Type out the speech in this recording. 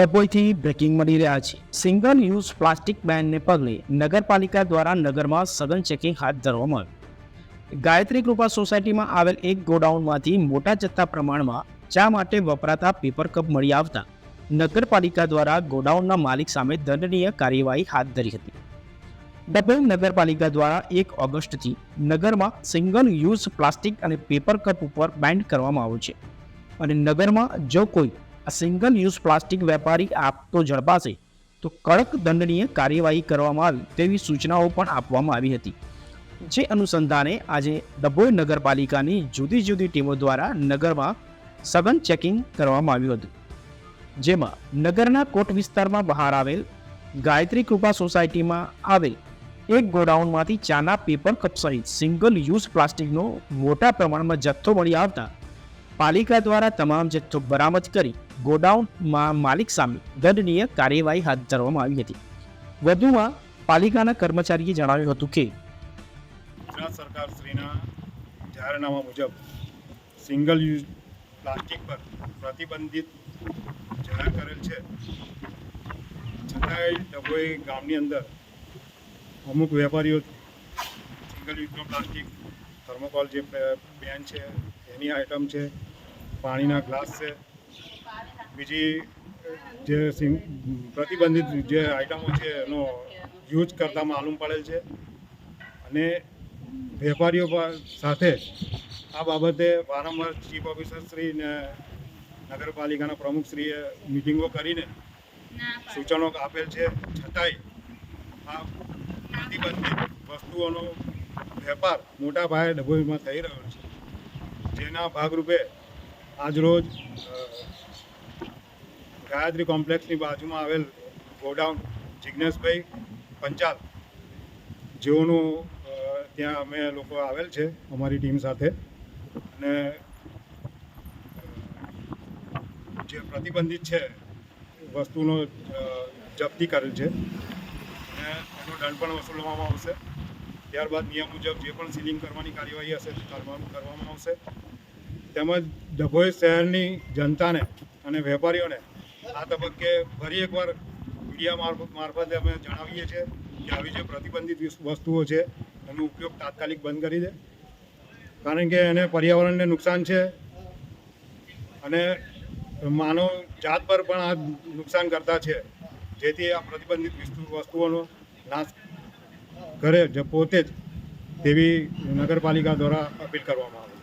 ડભોઈથી breaking મળી રહ્યા છે. સિંગલ યુઝ પ્લાસ્ટિક બેનને પગલે નગરપાલિકા દ્વારા નગરમાં સઘન ચેકિંગ હાથ ધરવામાં આવ્યું. ગાયત્રી કૃપા સોસાયટીમાં આવેલ એક ગોડાઉનમાંથી મોટા જથ્થા પ્રમાણમાં ચા માટે વપરાતા પેપર કપ મળી આવતા નગરપાલિકા દ્વારા ગોડાઉનના માલિક સામે દંડનીય કાર્યવાહી હાથ ધરી હતી. ડભોઈ નગરપાલિકા દ્વારા એક ઓગસ્ટથી નગરમાં સિંગલ યુઝ પ્લાસ્ટિક અને પેપર કપ ઉપર બેન્ડ કરવામાં આવ્યું છે. અને નગરમાં જો કોઈ આ સિંગલ યુઝ પ્લાસ્ટિક વેપારી આપતો ઝડપાશે. તો કડક દંડનીય કાર્યવાહી કરવામાં આવે તેવી સૂચનાઓ પણ આપવામાં આવી હતી. જે અનુસંધાને આજે ડભોઈ નગરપાલિકાની જુદી જુદી ટીમો દ્વારા નગરમાં સઘન ચેકિંગ કરવામાં આવ્યું હતું. જેમાં નગરના કોટ વિસ્તારમાં બહાર આવેલ ગાયત્રી કૃપા સોસાયટીમાં આવેલ એક ગોડાઉનમાંથી ચાના પેપર કપ સહિત સિંગલ યુઝ પ્લાસ્ટિકનો મોટા પ્રમાણમાં જથ્થો મળી આવતા પાલિકા દ્વારા તમામ જથ્થો બરામદ કરી ગોડાઉનમાં માલિક સામે દંડનીય કાર્યવાહી હાથ ધરવામાં આવી હતી. વધુમાં પાલિકાના કર્મચારીએ જણાવ્યું હતું કે ગુજરાત સરકાર શ્રીના જાહેરનામા મુજબ સિંગલ યુઝ પ્લાસ્ટિક પર પ્રતિબંધિત જાહેર કરેલ છે. છતાંય ડભોઈ ગામની અંદર અમુક વેપારીઓ સિંગલ યુઝનો પ્લાસ્ટિક થર્મોકોલ જે બેન છે, એની આઇટમ છે પાણીના ગ્લાસ છે. બીજી જે પ્રતિબંધિત જે આઇટમો છે એનો યુઝ કરતા માલુમ પડેલ છે. અને વેપારીઓ સાથે આ બાબતે વારંવાર ચીફ ઓફિસર શ્રી ને નગરપાલિકાના પ્રમુખશ્રીએ મિટિંગો કરીને સૂચનો આપેલ છે. છતાંય આ પ્રતિબંધિત વસ્તુઓનો વેપાર મોટા પાયે ડભોઈમાં થઈ રહ્યો છે. જેના ભાગરૂપે આજરોજ ગાયત્રી કોમ્પ્લેક્સની બાજુમાં આવેલ ગોડાઉન જિજ્ઞેશભાઈ પંચાલ, જેઓનું ત્યાં અમે લોકો આવેલ છે, અમારી ટીમ સાથે. અને જે પ્રતિબંધિત છે, વસ્તુનો જપ્તી કરેલ છે. અને એનો દંડ પણ વસૂલવામાં આવશે. ત્યારબાદ નિયમ મુજબ જે પણ સીલિંગ કરવાની કાર્યવાહી હશે તે કરવામાં આવશે. તેમજ ડભોઈ શહેરની જનતાને અને વેપારીઓને આ તબક્કે ફરી એકવાર મીડિયા મારફત મારફતે અમે જણાવીએ છીએ કે આવી જે પ્રતિબંધિત વસ્તુઓ છે, એનો ઉપયોગ તાત્કાલિક બંધ કરી દે. કારણ કે એને પર્યાવરણને નુકસાન છે અને માનવ જાત પર પણ આ નુકસાન કરતા છે. જેથી આ પ્રતિબંધિત વિસ્તુ વસ્તુઓનો નાશ કરે પોતે જ તેવી નગરપાલિકા દ્વારા અપીલ કરવામાં આવે.